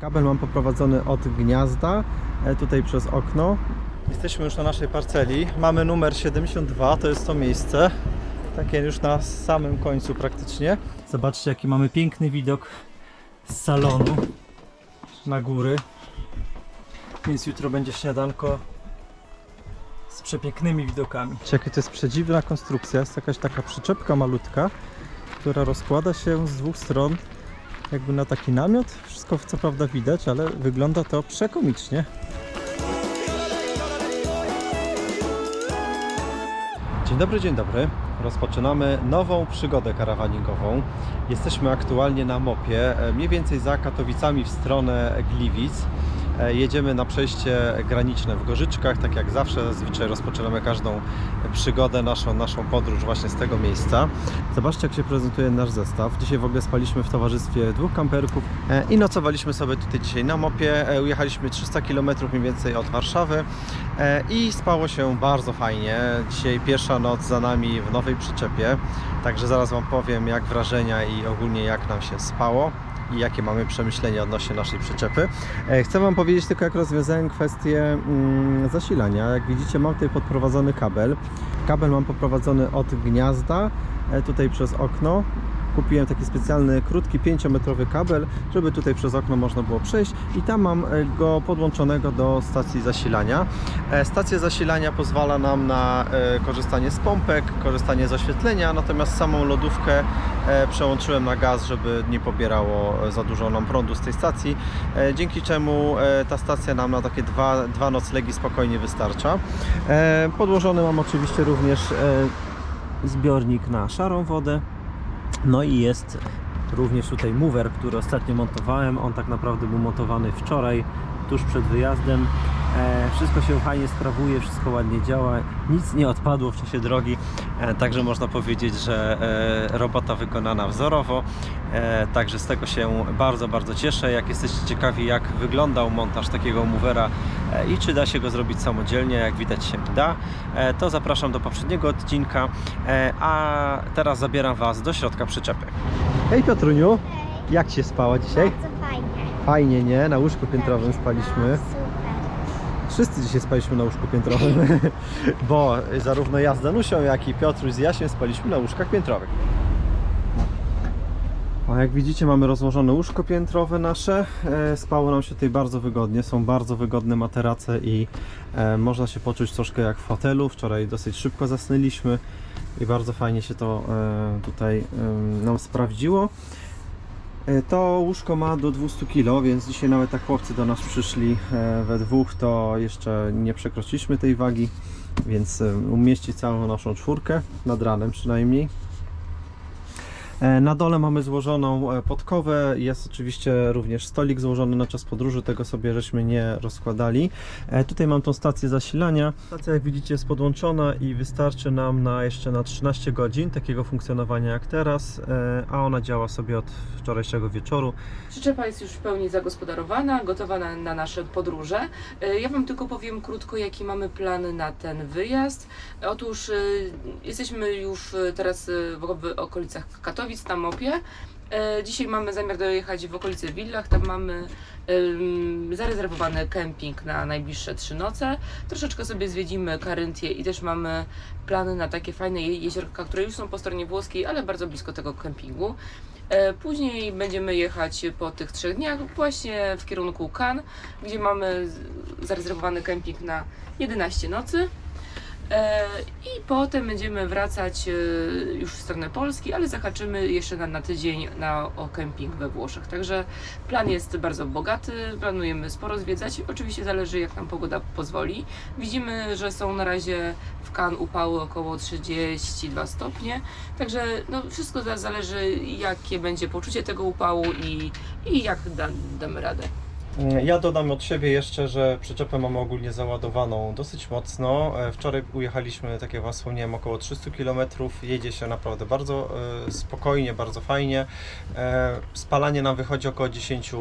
Kabel mam poprowadzony od gniazda, e, tutaj przez okno. Jesteśmy już na naszej parceli. Mamy numer 72, to jest to miejsce. Takie już na samym końcu praktycznie. Zobaczcie jaki mamy piękny widok z salonu na góry. Więc jutro będzie śniadanko z przepięknymi widokami. Jakie to jest przedziwna konstrukcja. Jest jakaś taka przyczepka malutka, która rozkłada się z dwóch stron jakby na taki namiot. Co prawda widać, ale wygląda to przekomicznie. Dzień dobry, dzień dobry. Rozpoczynamy nową przygodę karawaningową. Jesteśmy aktualnie na Mopie, e, mniej więcej za Katowicami w stronę Gliwic. E, Jedziemy na przejście graniczne w Gorzyczkach, tak jak zawsze. Zazwyczaj rozpoczynamy każdą przygodę, naszą, naszą podróż właśnie z tego miejsca. Zobaczcie, jak się prezentuje nasz zestaw. Dzisiaj w ogóle spaliśmy w towarzystwie dwóch kamperków e, i nocowaliśmy sobie tutaj dzisiaj na Mopie. E, Ujechaliśmy 300 km mniej więcej od Warszawy i spało się bardzo fajnie. Dzisiaj pierwsza noc za nami w nowej przyczepie, także zaraz Wam powiem, jak wrażenia i ogólnie jak nam się spało i jakie mamy przemyślenia odnośnie naszej przyczepy. E, Chcę Wam powiedzieć tylko, jak rozwiązałem kwestię mm, zasilania. Jak widzicie, mam tutaj podprowadzony kabel. Kabel mam poprowadzony od gniazda, e, tutaj przez okno. Kupiłem taki specjalny, krótki, 5-metrowy kabel, żeby tutaj przez okno można było przejść i tam mam e, go podłączonego do stacji zasilania. E, Stacja zasilania pozwala nam na e, korzystanie z pompek, korzystanie z oświetlenia, natomiast samą lodówkę przełączyłem na gaz, żeby nie pobierało za dużo nam prądu z tej stacji, dzięki czemu ta stacja nam na takie dwa, dwa noclegi spokojnie wystarcza. Podłożony mam oczywiście również zbiornik na szarą wodę. No i jest również tutaj mover, który ostatnio montowałem. On tak naprawdę był montowany wczoraj, tuż przed wyjazdem. E, wszystko się fajnie sprawuje, wszystko ładnie działa, nic nie odpadło w czasie drogi, e, także można powiedzieć, że e, robota wykonana wzorowo. Także z tego się bardzo, bardzo cieszę. Jak jesteście ciekawi, jak wyglądał montaż takiego movera i czy da się go zrobić samodzielnie, jak widać się da, to zapraszam do poprzedniego odcinka, a teraz zabieram Was do środka przyczepy. Hej Piotruniu, jak się spała dzisiaj? Bardzo fajnie. Fajnie, nie? Na łóżku piętrowym spaliśmy. Wszyscy dzisiaj spaliśmy na łóżku piętrowym, bo zarówno ja z Danusią, jak i Piotruś z Jasiem spaliśmy na łóżkach piętrowych. A jak widzicie mamy rozłożone łóżko piętrowe nasze, e, spało nam się tutaj bardzo wygodnie, są bardzo wygodne materace i e, można się poczuć troszkę jak w hotelu. Wczoraj dosyć szybko zasnęliśmy i bardzo fajnie się to e, tutaj nam sprawdziło. E, To łóżko ma do 200 kg, więc dzisiaj nawet jak chłopcy do nas przyszli e, we dwóch, to jeszcze nie przekroczyliśmy tej wagi, więc e, umieści całą naszą czwórkę, nad ranem przynajmniej. E, Na dole mamy złożoną e, podkowę, jest oczywiście również stolik złożony na czas podróży, tego sobie żeśmy nie rozkładali. E, Tutaj mam tą stację zasilania. Stacja jak widzicie jest podłączona i wystarczy nam na jeszcze na 13 godzin takiego funkcjonowania jak teraz, a ona działa sobie od wczorajszego wieczoru. Przyczepa jest już w pełni zagospodarowana, gotowa na, na nasze podróże. Ja Wam tylko powiem krótko, jaki mamy plan na ten wyjazd. Otóż jesteśmy już teraz w okolicach Katowic na Mopie. E, Dzisiaj mamy zamiar dojechać w okolice Villach, tam mamy em, zarezerwowany kemping na najbliższe trzy noce. Troszeczkę sobie zwiedzimy Karyntię i też mamy plany na takie fajne je- jeziorka, które już są po stronie włoskiej, ale bardzo blisko tego kempingu. E, Później będziemy jechać po tych trzech dniach właśnie w kierunku Cannes, gdzie mamy zarezerwowany kemping na 11 nocy. E, I potem będziemy wracać e, już w stronę Polski, ale zahaczymy jeszcze na, na tydzień na, o kemping we Włoszech. Także plan jest bardzo bogaty, planujemy sporo zwiedzać. Oczywiście zależy jak nam pogoda pozwoli. Widzimy, że są na razie w Cannes upały około 32 stopnie. Także no, wszystko za- zależy jakie będzie poczucie tego upału i, i jak da, damy radę. Mm, Ja dodam od siebie jeszcze, że przyczepę mamy ogólnie załadowaną dosyć mocno. E, Wczoraj ujechaliśmy, tak jak Wam wspomniałem, około 300 km. Jedzie się naprawdę bardzo e, spokojnie, bardzo fajnie. E, Spalanie nam wychodzi około 10, e,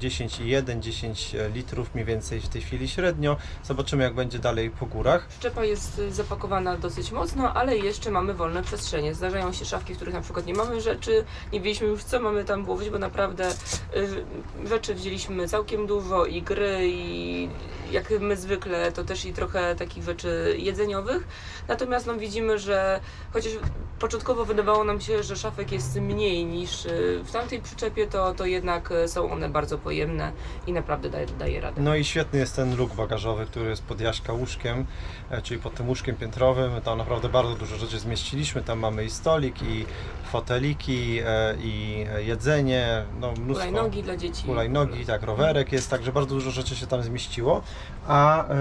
10,1, 10 litrów mniej więcej w tej chwili średnio. Zobaczymy jak będzie dalej po górach. Szczepa jest y, zapakowana dosyć mocno, ale jeszcze mamy wolne przestrzenie. Zdarzają się szafki, w których na przykład nie mamy rzeczy, nie wiedzieliśmy już co mamy tam włożyć, bo naprawdę y, rzeczy wzięliśmy całkiem dużo i gry i jak my zwykle, to też i trochę takich rzeczy jedzeniowych. Natomiast no, widzimy, że chociaż początkowo wydawało nam się, że szafek jest mniej niż y, w tamtej przyczepie, to, to jednak y, są one bardzo pojemne i naprawdę daje, daje radę. No i świetny jest ten luk bagażowy, który jest pod Jaśka łóżkiem, e, czyli pod tym łóżkiem piętrowym. Tam naprawdę bardzo dużo rzeczy zmieściliśmy. Tam mamy i stolik, i foteliki, e, i jedzenie, no mnóstwo. Hulajnogi dla dzieci. Hulajnogi, tak, rowerek jest, także bardzo dużo rzeczy się tam zmieściło. A e,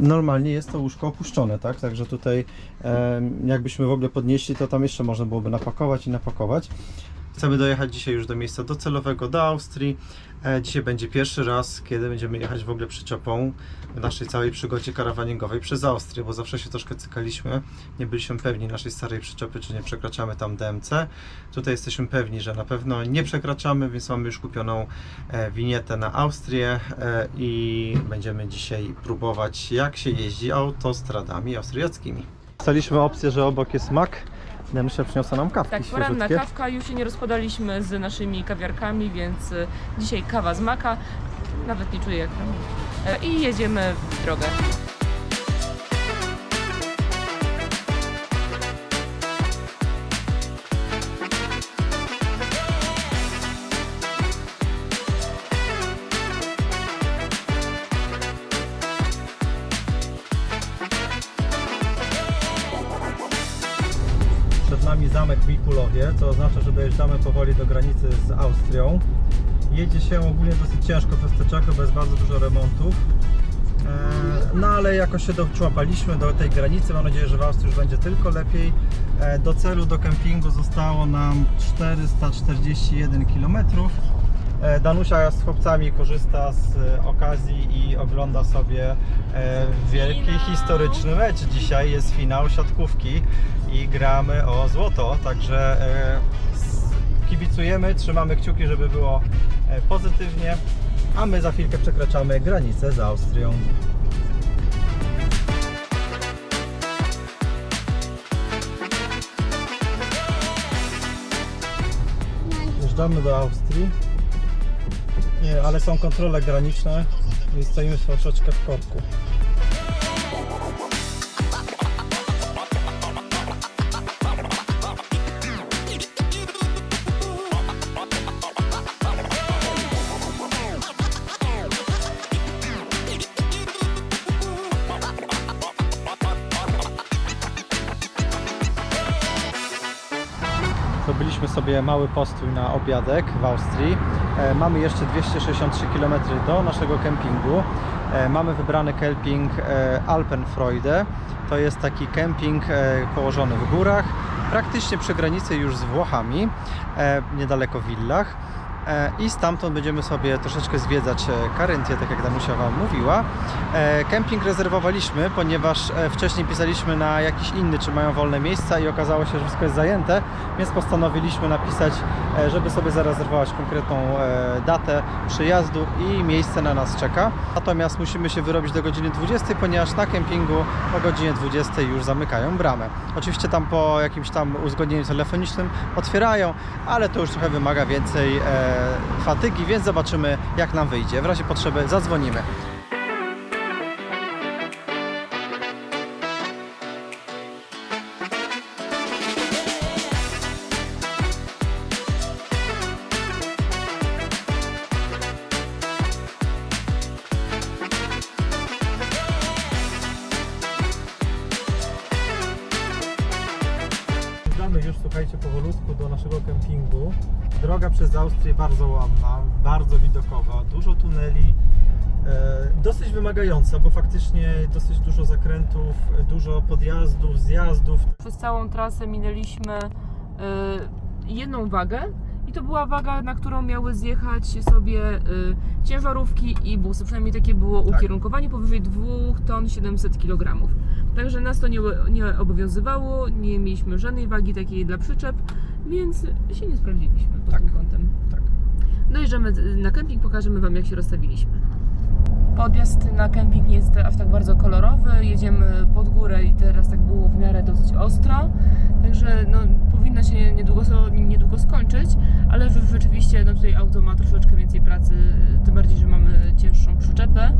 normalnie jest to łóżko opuszczone, tak? Także tutaj e, jakbyśmy w ogóle podnieśli, to tam jeszcze można byłoby napakować i napakować. Chcemy dojechać dzisiaj już do miejsca docelowego, do Austrii. E, Dzisiaj będzie pierwszy raz, kiedy będziemy jechać w ogóle przyczepą w naszej całej przygodzie karawaningowej przez Austrię, bo zawsze się troszkę cykaliśmy. Nie byliśmy pewni naszej starej przyczepy, czy nie przekraczamy tam DMC. Tutaj jesteśmy pewni, że na pewno nie przekraczamy, więc mamy już kupioną e, winietę na Austrię e, i będziemy dzisiaj próbować, jak się jeździ autostradami austriackimi. Staliśmy opcję, że obok jest mak. Danusia przyniosła nam kawki Tak, poranna kawka, już się nie rozkładaliśmy z naszymi kawiarkami, więc y, dzisiaj kawa z maka, nawet nie czuję jak tam. E, I jedziemy w drogę. Mikulowie, co oznacza, że dojeżdżamy powoli do granicy z Austrią. Jedzie się ogólnie dosyć ciężko przez te Czechy, bez bardzo dużo remontów. E, No ale jakoś się doczłapaliśmy do tej granicy. Mam nadzieję, że w Austrii już będzie tylko lepiej. E, Do celu, do kempingu zostało nam 441 km. E, Danusia z chłopcami korzysta z e, okazji i ogląda sobie e, wielki Finał. historyczny mecz. Dzisiaj jest finał siatkówki i gramy o złoto, także kibicujemy, trzymamy kciuki, żeby było pozytywnie, a my za chwilkę przekraczamy granicę z Austrią. Wjeżdżamy do Austrii, Nie, ale są kontrole graniczne i stoimy troszeczkę w korku. Sobie mały postój na obiadek w Austrii. E, mamy jeszcze 263 km do naszego kempingu. E, mamy wybrany kemping e, Alpenfreude. To jest taki kemping położony w górach, praktycznie przy granicy już z Włochami, niedaleko Villach. E, I stamtąd będziemy sobie troszeczkę zwiedzać e, Karyncję, tak jak Danusia Wam mówiła. E, Kemping rezerwowaliśmy, ponieważ wcześniej pisaliśmy na jakiś inny, czy mają wolne miejsca i okazało się, że wszystko jest zajęte, więc postanowiliśmy napisać, żeby sobie zarezerwować konkretną datę przyjazdu i miejsce na nas czeka. Natomiast musimy się wyrobić do godziny 20, ponieważ na kempingu o godzinie 20 już zamykają bramę. Oczywiście tam po jakimś tam uzgodnieniu telefonicznym otwierają, ale to już trochę wymaga więcej fatygi, więc zobaczymy jak nam wyjdzie. W razie potrzeby zadzwonimy. Wymagająca, bo faktycznie dosyć dużo zakrętów, dużo podjazdów, zjazdów. Przez całą trasę minęliśmy y, jedną wagę i to była waga, na którą miały zjechać sobie y, ciężarówki i busy. Przynajmniej takie było Tak. ukierunkowanie powyżej 2 ton 700 kg. Także nas to nie, nie obowiązywało, nie mieliśmy żadnej wagi takiej dla przyczep, więc się nie sprawdziliśmy pod Tak. tym kątem. Tak. Dojeżdżamy na kemping, pokażemy Wam jak się rozstawiliśmy. Podjazd na kemping nie jest aż tak bardzo kolorowy. Jedziemy pod górę i teraz tak było w miarę dosyć ostro. Także no, powinno się niedługo, niedługo skończyć, ale że- rzeczywiście no, tutaj auto ma troszeczkę więcej pracy, tym bardziej, że mamy cięższą przyczepę,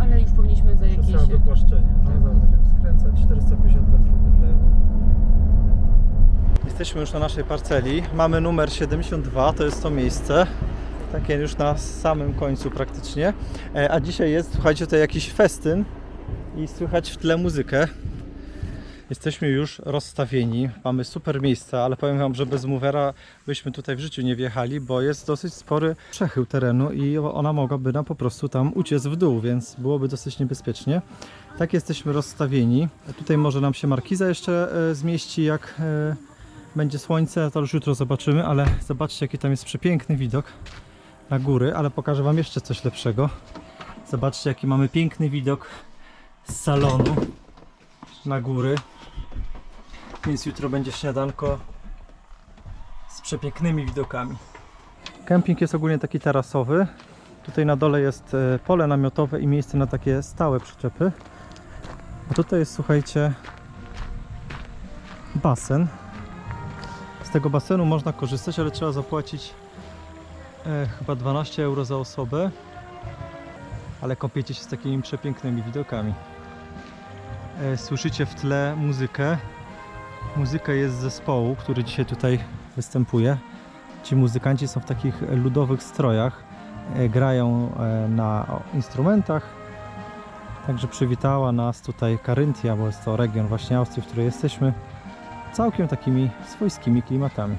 ale już powinniśmy za jakieś... Przestrzał wypłaszczenia. No, Tak. zaraz będziemy skręcać 450 metrów w lewo. Jesteśmy już na naszej parceli. Mamy numer 72, to jest to miejsce. Takie już na samym końcu praktycznie. E, A dzisiaj jest, słuchajcie, tutaj jakiś festyn i słychać w tle muzykę. Jesteśmy już rozstawieni, mamy super miejsca, ale powiem Wam, że bez movera byśmy tutaj w życiu nie wjechali, bo jest dosyć spory przechył terenu i ona mogłaby nam po prostu tam uciec w dół, więc byłoby dosyć niebezpiecznie. Tak jesteśmy rozstawieni. Tutaj może nam się markiza jeszcze e, zmieści, jak e, będzie słońce, to już jutro zobaczymy, ale zobaczcie jaki tam jest przepiękny widok na góry, ale pokażę Wam jeszcze coś lepszego. Zobaczcie jaki mamy piękny widok z salonu na góry. Więc jutro będzie śniadanko z przepięknymi widokami. Kemping jest ogólnie taki tarasowy. Tutaj na dole jest e, pole namiotowe i miejsce na takie stałe przyczepy. A tutaj jest, słuchajcie, basen. Z tego basenu można korzystać, ale trzeba zapłacić e, chyba 12 euro za osobę. Ale kąpiecie się z takimi przepięknymi widokami. E, słyszycie w tle muzykę. Muzyka jest z zespołu, który dzisiaj tutaj występuje. Ci muzykanci są w takich ludowych strojach, e, grają e, na o, instrumentach. Także przywitała nas tutaj Karyntia, bo jest to region właśnie Austrii, w której jesteśmy, całkiem takimi swojskimi klimatami.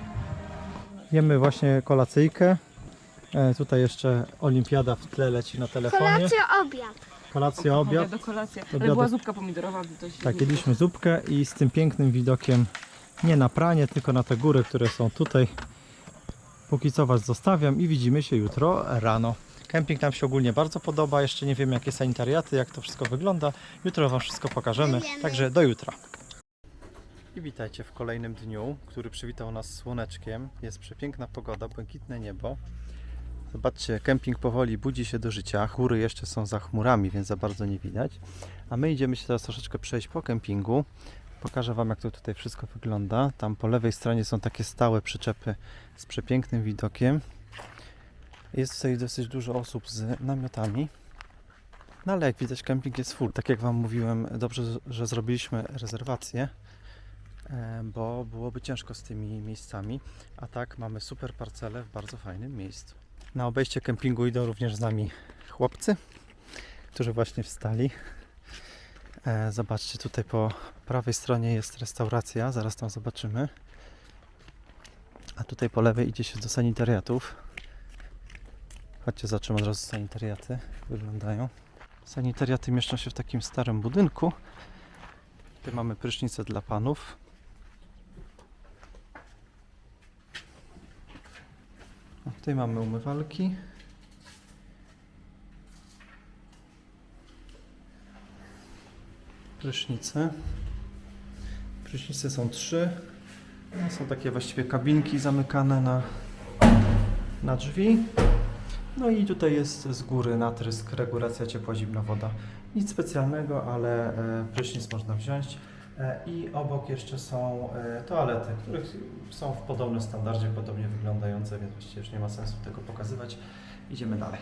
Jemy właśnie kolacyjkę. E, Tutaj jeszcze olimpiada w tle leci na telefonie. Kolacja, obiad. Kolacja, obiad. do kolacji. Ale Obiadek. była zupka pomidorowa. To się Tak, jedliśmy zupkę i z tym pięknym widokiem nie na pranie, tylko na te góry, które są tutaj. Póki co Was zostawiam i widzimy się jutro rano. Kemping nam się ogólnie bardzo podoba, jeszcze nie wiemy jakie sanitariaty, jak to wszystko wygląda. Jutro Wam wszystko pokażemy, także do jutra. I witajcie w kolejnym dniu, który przywitał nas słoneczkiem. Jest przepiękna pogoda, błękitne niebo. Zobaczcie, kemping powoli budzi się do życia. Góry jeszcze są za chmurami, więc za bardzo nie widać. A my idziemy się teraz troszeczkę przejść po kempingu. Pokażę Wam, jak to tutaj wszystko wygląda. Tam po lewej stronie są takie stałe przyczepy z przepięknym widokiem. Jest tutaj dosyć dużo osób z namiotami. No ale jak widać, kemping jest full. Tak jak Wam mówiłem, dobrze, że zrobiliśmy rezerwację, e, bo byłoby ciężko z tymi miejscami. A tak mamy super parcelę w bardzo fajnym miejscu. Na obejście kempingu idą również z nami chłopcy, którzy właśnie wstali. E, Zobaczcie, tutaj po prawej stronie jest restauracja, zaraz tam zobaczymy. A tutaj po lewej idzie się do sanitariatów. Chodźcie, zobaczymy od razu sanitariaty, wyglądają. Sanitariaty mieszczą się w takim starym budynku. Tutaj mamy prysznice dla panów. Tutaj mamy umywalki. Prysznice. Prysznice są trzy. No, Są takie właściwie kabinki zamykane na, na drzwi. No i tutaj jest z góry natrysk, regulacja ciepła, zimna woda. Nic specjalnego, ale e, prysznic można wziąć. E, I obok jeszcze są e, toalety, które są w podobnym standardzie, podobnie wyglądające, więc właściwie już nie ma sensu tego pokazywać. Idziemy dalej.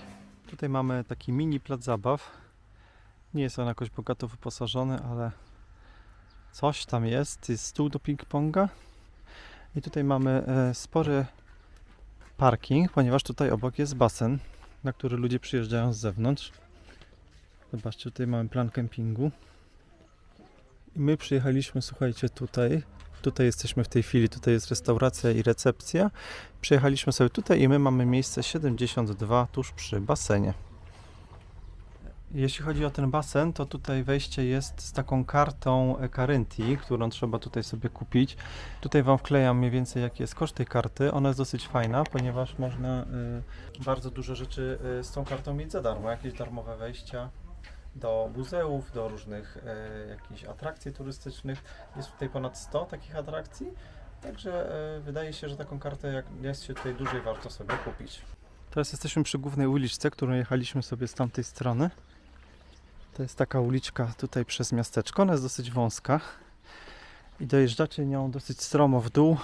Tutaj mamy taki mini plac zabaw. Nie jest on jakoś bogato wyposażony, ale coś tam jest. Jest stół do ping-ponga. I tutaj mamy e, spory parking, ponieważ tutaj obok jest basen, na który ludzie przyjeżdżają z zewnątrz. Zobaczcie, tutaj mamy plan kempingu. My przyjechaliśmy, słuchajcie, tutaj. Tutaj jesteśmy w tej chwili, tutaj jest restauracja i recepcja. Przyjechaliśmy sobie tutaj i my mamy miejsce 72 tuż przy basenie. Jeśli chodzi o ten basen, to tutaj wejście jest z taką kartą Carenti, którą trzeba tutaj sobie kupić. Tutaj Wam wklejam mniej więcej jaki jest koszt tej karty. Ona jest dosyć fajna, ponieważ można y, bardzo dużo rzeczy y, z tą kartą mieć za darmo. Jakieś darmowe wejścia do muzeów, do różnych y, jakichś atrakcji turystycznych. Jest tutaj ponad 100 takich atrakcji, także y, wydaje się, że taką kartę jak jest się tutaj dłużej warto sobie kupić. Teraz jesteśmy przy głównej uliczce, którą jechaliśmy sobie z tamtej strony. To jest taka uliczka tutaj przez miasteczko, ona jest dosyć wąska i dojeżdżacie nią dosyć stromo w dół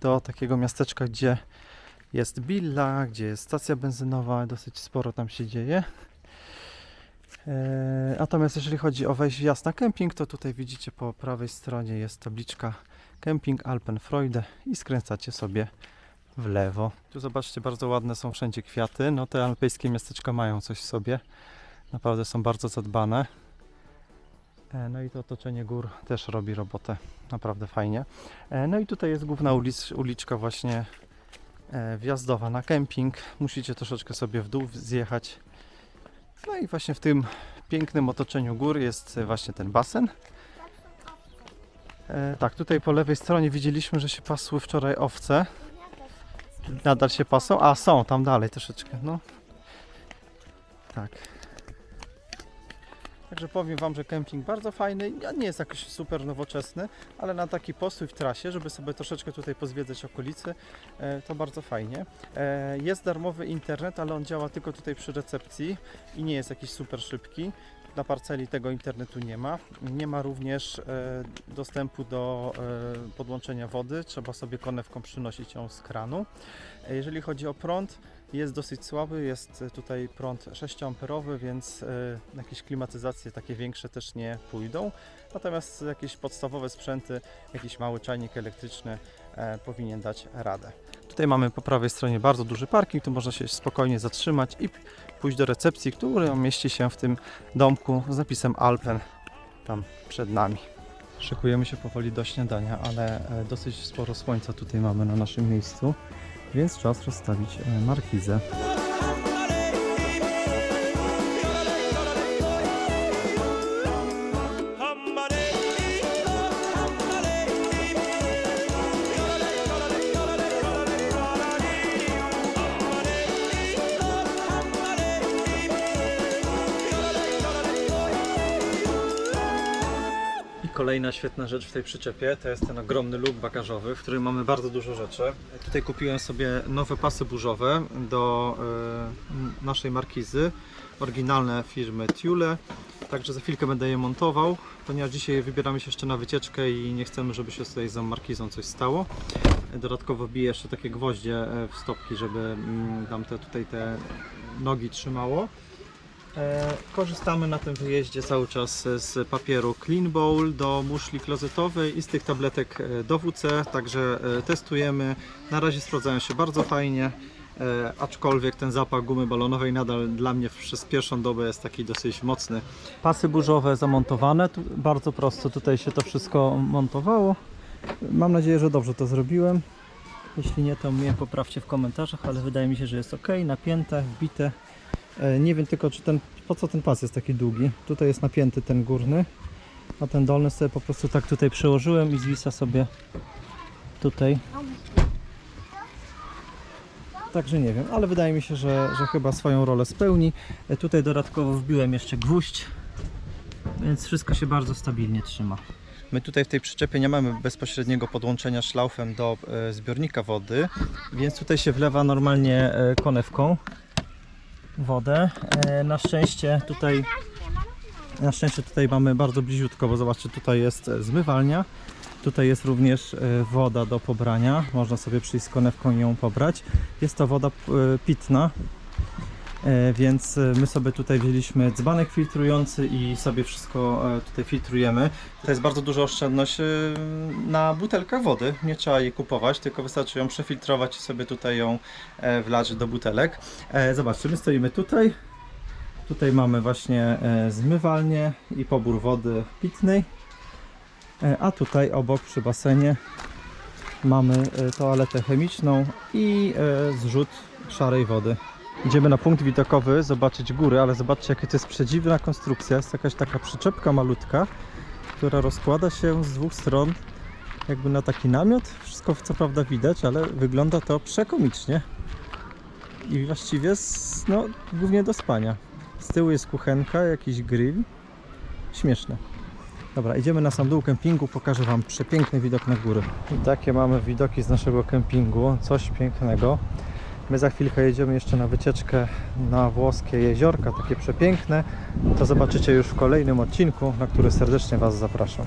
do takiego miasteczka, gdzie jest billa, gdzie jest stacja benzynowa, dosyć sporo tam się dzieje. Eee, Natomiast jeżeli chodzi o wejść wjazd na kemping, to tutaj widzicie po prawej stronie jest tabliczka Kemping Alpenfreude i skręcacie sobie w lewo. Tu zobaczcie, bardzo ładne są wszędzie kwiaty. No te alpejskie miasteczka mają coś w sobie. Naprawdę są bardzo zadbane. E, No i to otoczenie gór też robi robotę naprawdę fajnie. E, No i tutaj jest główna ulic, uliczka właśnie e, wjazdowa na kemping. Musicie troszeczkę sobie w dół zjechać. No i właśnie w tym pięknym otoczeniu gór jest e, właśnie ten basen. E, Tak, tutaj po lewej stronie widzieliśmy, że się pasły wczoraj owce. Nadal się pasą? A, są tam dalej troszeczkę, no. Tak. Także powiem Wam, że kemping bardzo fajny. Nie jest jakoś super nowoczesny, ale na taki postój w trasie, żeby sobie troszeczkę tutaj pozwiedzać okolicy, e, to bardzo fajnie. E, Jest darmowy internet, ale on działa tylko tutaj przy recepcji i nie jest jakiś super szybki. Na parceli tego internetu nie ma. Nie ma również e, dostępu do podłączenia wody. Trzeba sobie konewką przynosić ją z kranu. Jeżeli chodzi o prąd, jest dosyć słaby. Jest e, tutaj prąd 6-amperowy, więc e, jakieś klimatyzacje takie większe też nie pójdą. Natomiast jakieś podstawowe sprzęty, jakiś mały czajnik elektryczny e, powinien dać radę. Tutaj mamy po prawej stronie bardzo duży parking, tu można się spokojnie zatrzymać i pójść do recepcji, która mieści się w tym domku z napisem Alpen tam przed nami. Szykujemy się powoli do śniadania, ale dosyć sporo słońca tutaj mamy na naszym miejscu, więc czas rozstawić e, markizę. Kolejna świetna rzecz w tej przyczepie to jest ten ogromny luk bagażowy, w którym mamy bardzo dużo rzeczy. Tutaj kupiłem sobie nowe pasy burzowe do e, naszej markizy, oryginalne firmy Thule. Także za chwilkę będę je montował, ponieważ dzisiaj wybieramy się jeszcze na wycieczkę i nie chcemy, żeby się tutaj za markizą coś stało. Dodatkowo biję jeszcze takie gwoździe e, w stopki, żeby mm, nam te, tutaj te nogi trzymało. E, Korzystamy na tym wyjeździe cały czas z papieru Clean Bowl do muszli klozetowej i z tych tabletek e, do WC, także e, testujemy. Na razie sprawdzają się bardzo fajnie, aczkolwiek ten zapach gumy balonowej nadal dla mnie przez pierwszą dobę jest taki dosyć mocny. Pasy burzowe zamontowane, bardzo prosto tutaj się to wszystko montowało. Mam nadzieję, że dobrze to zrobiłem. Jeśli nie, to mnie poprawcie w komentarzach, ale wydaje mi się, że jest ok, napięte, wbite. E, Nie wiem tylko, czy ten, po co ten pas jest taki długi. Tutaj jest napięty ten górny, a ten dolny sobie po prostu tak tutaj przełożyłem i zwisa sobie tutaj. Także nie wiem, ale wydaje mi się, że, że chyba swoją rolę spełni. E, Tutaj dodatkowo wbiłem jeszcze gwóźdź, więc wszystko się bardzo stabilnie trzyma. My tutaj w tej przyczepie nie mamy bezpośredniego podłączenia szlaufem do e, zbiornika wody, więc tutaj się wlewa normalnie konewką wodę. E, na szczęście tutaj na szczęście tutaj mamy bardzo bliziutko, bo zobaczcie, tutaj jest e, zmywalnia. Tutaj jest również e, woda do pobrania. Można sobie przyjść z konewką i ją pobrać. Jest to woda pitna, więc e, my sobie tutaj wzięliśmy dzbanek filtrujący i sobie wszystko e, tutaj filtrujemy. To jest bardzo duża oszczędność e, na butelkach wody. Nie trzeba jej kupować, tylko wystarczy ją przefiltrować i sobie tutaj ją e, wlać do butelek. E, Zobaczcie, my stoimy tutaj. Tutaj mamy właśnie e, zmywalnię i pobór wody pitnej. E, A tutaj obok przy basenie mamy e, toaletę chemiczną i e, zrzut szarej wody. Idziemy na punkt widokowy zobaczyć góry, ale zobaczcie jakie to jest przedziwna konstrukcja. Jest jakaś taka przyczepka malutka, która rozkłada się z dwóch stron jakby na taki namiot. Wszystko co prawda widać, ale wygląda to przekomicznie. I właściwie z, no, głównie do spania. Z tyłu jest kuchenka, jakiś grill. Śmieszne. Dobra, idziemy na sam dół kempingu, pokażę Wam przepiękny widok na góry. I takie mamy widoki z naszego kempingu, coś pięknego. My za chwilkę jedziemy jeszcze na wycieczkę na włoskie jeziorka, takie przepiękne. To zobaczycie już w kolejnym odcinku, na który serdecznie Was zapraszam.